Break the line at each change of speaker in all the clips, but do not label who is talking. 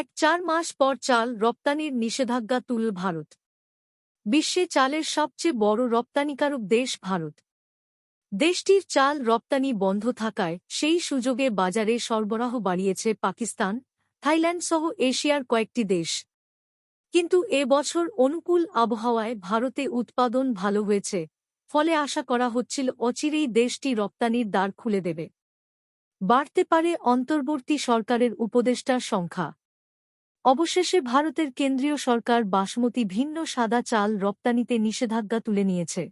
এক চার মাস পর চাল রপ্তানির নিষেধাজ্ঞা তুল ভারত। বিশ্বে চালের সবচেয়ে বড় রপ্তানিকারক দেশ ভারত। দেশটির চাল রপ্তানি বন্ধ থাকায় সেই সুযোগে বাজারে সরবরাহ বাড়িয়েছে পাকিস্তান, থাইল্যান্ড সহ এশিয়ার কয়েকটি দেশ। কিন্তু এ বছর অনুকূল আবহাওয়ায় ভারতে উৎপাদন ভালো হয়েছে, ফলে আশা করা হচ্ছিল অচিরেই দেশটি রপ্তানির দ্বার খুলে দেবে। বাড়তে পারে অন্তর্বর্তী সরকারের উপদেষ্টার সংখ্যা। অবশেষে ভারতের কেন্দ্রীয় সরকার বাসমতি ভিন্ন সাদা চাল রপ্তানিতে নিষেধাজ্ঞা তুলে নিয়েছে।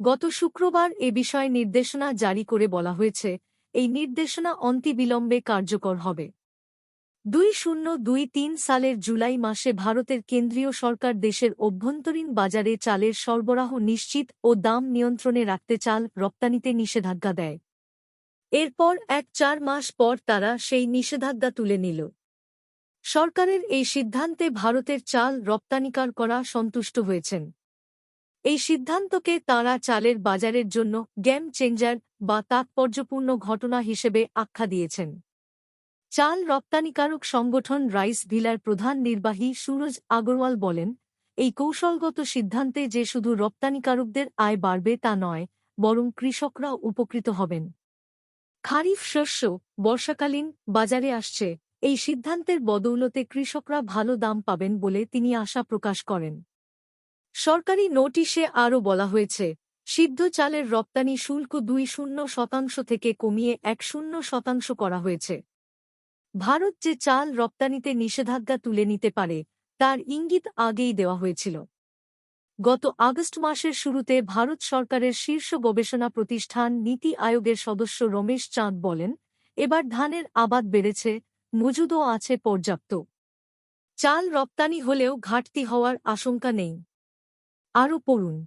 গত শুক্রবার এ বিষয়ে নির্দেশনা জারি করে বলা হয়েছে, এই নির্দেশনা অন্তিবিলম্বে কার্যকর হবে। দুই শূন্য দুই তিন সালের জুলাই মাসে ভারতের কেন্দ্রীয় সরকার দেশের অভ্যন্তরীণ বাজারে চালের সরবরাহ নিশ্চিত ও দাম নিয়ন্ত্রণে রাখতে চাল রপ্তানিতে নিষেধাজ্ঞা দেয়। এরপর এক চার মাস পর তারা সেই নিষেধাজ্ঞা তুলে নিল। সরকারের এই সিদ্ধান্তে ভারতের চাল রপ্তানিকার করা সন্তুষ্ট হয়েছেন। এই সিদ্ধান্তকে তাঁরা চালের বাজারের জন্য গেম চেঞ্জার বা তাৎপর্যপূর্ণ ঘটনা হিসেবে আখ্যা দিয়েছেন। চাল রপ্তানিকারক সংগঠন রাইস ভিলার প্রধান নির্বাহী সুরজ আগরওয়াল বলেন, এই কৌশলগত সিদ্ধান্তে যে শুধু রপ্তানিকারকদের আয় বাড়বে তা নয়, বরং কৃষকরা উপকৃত হবেন। খারিফ শস্য বর্ষাকালীন বাজারে আসছে এই সিদ্ধান্তের বদৌলতে কৃষকরা ভালো দাম পাবেন বলে তিনি আশা প্রকাশ করেন। সরকারি নোটিশে আরও বলা হয়েছে, সিদ্ধ চালের রপ্তানি শুল্ক দুই শূন্য শতাংশ থেকে কমিয়ে এক শূন্য শতাংশ করা হয়েছে। ভারত যে চাল রপ্তানিতে নিষেধাজ্ঞা তুলে নিতে পারে, তার ইঙ্গিত আগেই দেওয়া হয়েছিল। গত আগস্ট মাসের শুরুতে ভারত সরকারের শীর্ষ গবেষণা প্রতিষ্ঠান নীতি আয়োগের সদস্য রমেশ চাঁদ বলেন, এবার ধানের আবাদ বেড়েছে মজুদও আছে পর্যাপ্ত। চাল রপ্তানি হলেও ঘাটতি হওয়ার আশঙ্কা নেই। আরও পড়ুন।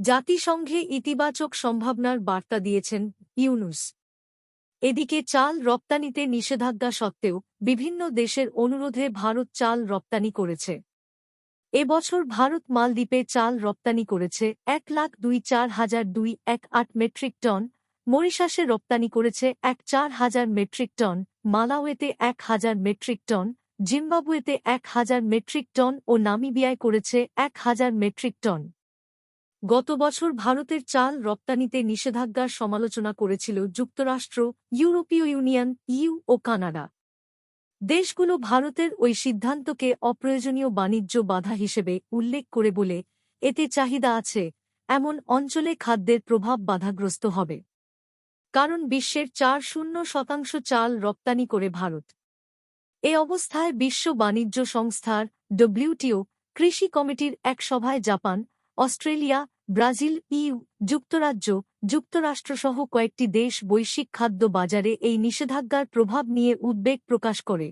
জাতিসংঘে ইতিবাচক সম্ভাবনার বার্তা দিয়েছেন ইউনুস। এদিকে চাল রপ্তানিতে নিষেধাজ্ঞা সত্ত্বেও বিভিন্ন দেশের অনুরোধে ভারত চাল রপ্তানি করেছে। এবছর ভারত মালদ্বীপে চাল রপ্তানি করেছে এক লাখ দুই চার হাজার দুই এক আট মেট্রিক টন মরিশাসে রপ্তানি করেছে এক চার হাজার মেট্রিক টন, মালাওয়েতে এক হাজার মেট্রিক টন, জিম্বাবুয়েতে এক হাজার মেট্রিক টন ও নামিবিয়ায় করেছে এক হাজার মেট্রিক টন। গত বছর ভারতের চাল রপ্তানিতে নিষেধাজ্ঞার সমালোচনা করেছিল যুক্তরাষ্ট্র, ইউরোপীয় ইউনিয়ন, ইউ ও কানাডা। দেশগুলো ভারতের ওই সিদ্ধান্তকে অপ্রয়োজনীয় বাণিজ্য বাধা হিসেবে উল্লেখ করে বলে, এতে চাহিদা আছে, এমন অঞ্চলে খাদ্যের প্রভাব বাধাগ্রস্ত হবে। কারণ বিশ্বের চার শূন্য শতাংশ চাল রপ্তানি করে ভারত। এ অবস্থায় বিশ্ব বাণিজ্য সংস্থার ডব্লিউটিও কৃষি কমিটির এক সভায় জাপান, অস্ট্রেলিয়া, ব্রাজিল, ইউ, যুক্তরাজ্য, যুক্তরাষ্ট্রসহ কয়েকটি দেশ বৈশ্বিক খাদ্য বাজারে এই নিষেধাজ্ঞার প্রভাব নিয়ে উদ্বেগ প্রকাশ করে।